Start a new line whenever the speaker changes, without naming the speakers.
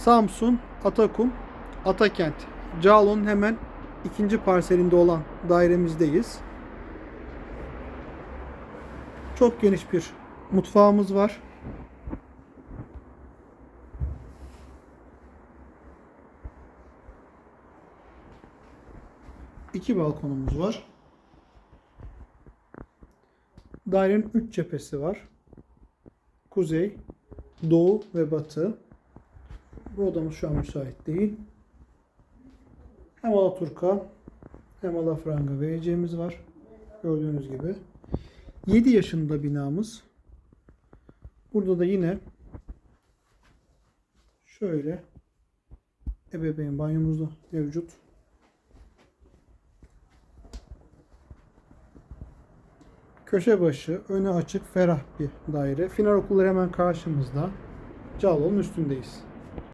Samsun, Atakum, Atakent, Cağalo'nun hemen ikinci parselinde olan dairemizdeyiz. Çok geniş bir mutfağımız var. İki balkonumuz var. Dairenin üç cephesi var. Kuzey, doğu ve batı. Bu odamız şu an müsait değil. Hem Alaturka hem Alafranga vereceğimiz var. Gördüğünüz gibi. 7 yaşında binamız. Burada da yine şöyle ebeveyn banyomuz da mevcut. Köşe başı, öne açık, ferah bir daire. Final okulları hemen karşımızda. Cağalo'nun üstündeyiz.